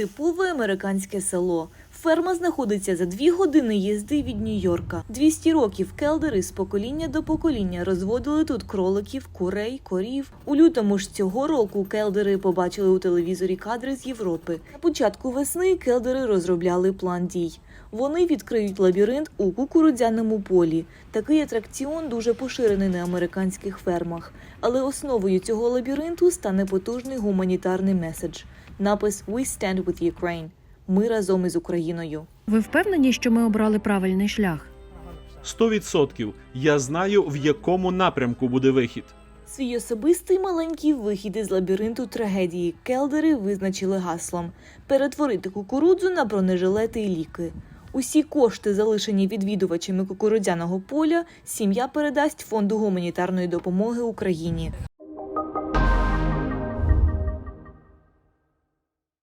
Типове американське село. Ферма знаходиться за дві години їзди від Нью-Йорка. 200 років келдери з покоління до покоління розводили тут кроликів, курей, корів. У лютому ж цього року келдери побачили у телевізорі кадри з Європи. На початку весни келдери розробляли план дій. Вони відкриють лабіринт у кукурудзяному полі. Такий атракціон дуже поширений на американських фермах. Але основою цього лабіринту стане потужний гуманітарний меседж. Напис «We stand with Ukraine» – Ми разом із Україною. Ви впевнені, що ми обрали правильний шлях? Сто відсотків. Я знаю, в якому напрямку буде вихід. Свій особистий маленький вихід із лабіринту трагедії келдери визначили гаслом перетворити кукурудзу на бронежилети і ліки. Усі кошти, залишені відвідувачами кукурудзяного поля, сім'я передасть фонду гуманітарної допомоги Україні.